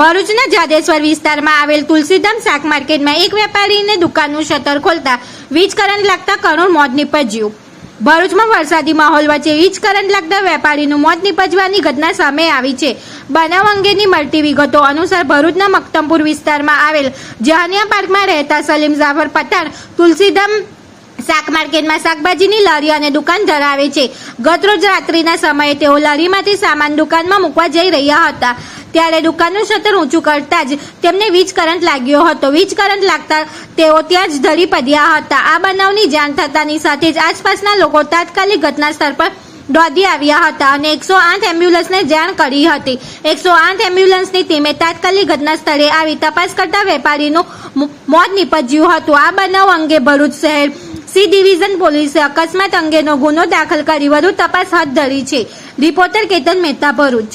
ભરૂચના જાદેશ્વર વિસ્તારમાં આવેલ તુલસીધામ શાક માર્કેટમાં એક વેપારીને દુકાનનું શટર ખોલતા વીજ કરંટ લાગતા કરુણ મોત નીપજ્યું. ભરૂચમાં વરસાદી માહોલ વચ્ચે વીજ કરંટ લાગતા વેપારીનું મોત નીપજવાની ઘટના સામે આવી છે. બનાવ અંગેની મળતી વિગતો અનુસાર ભરૂચના મક્તમપુર વિસ્તારમાં આવેલ જહાનિયા પાર્કમાં રહેતા સલીમ જાફર પઠાણ તુલસીધામ શાક માર્કેટમાં શાકભાજીની લારી અને દુકાન ધરાવે છે. ગતરોજ રાત્રિના સમયે તેઓ લારીમાંથી સામાન દુકાનમાં મૂકવા જઈ રહ્યા હતા. ત્યારે દુકાનનું શટર ઊંચું કરતા જ તેમને વીજ કરંટ લાગ્યો હતો. વીજ કરંટ લાગતા તેઓ ત્યાં જ ધરી પડ્યા હતા. આ બનાવની જાણ થતાની સાથે જ આસપાસના લોકો તાત્કાલિક ઘટના સ્થળ પર દોડી આવ્યા હતા અને એકસો આઠ એમ્બ્યુલન્સને જાણ કરી હતી. એકસો આઠ એમ્બ્યુલન્સની ટીમે તાત્કાલિક ઘટના સ્થળે આવી તપાસ કરતા વેપારીનું મોત નીપજ્યું હતું. આ બનાવ અંગે ભરૂચ શહેર સી ડિવિઝન પોલીસે અકસ્માત અંગેનો ગુનો દાખલ કરી વધુ તપાસ હાથ ધરી છે. રિપોર્ટર કેતન મહેતા, ભરૂચ.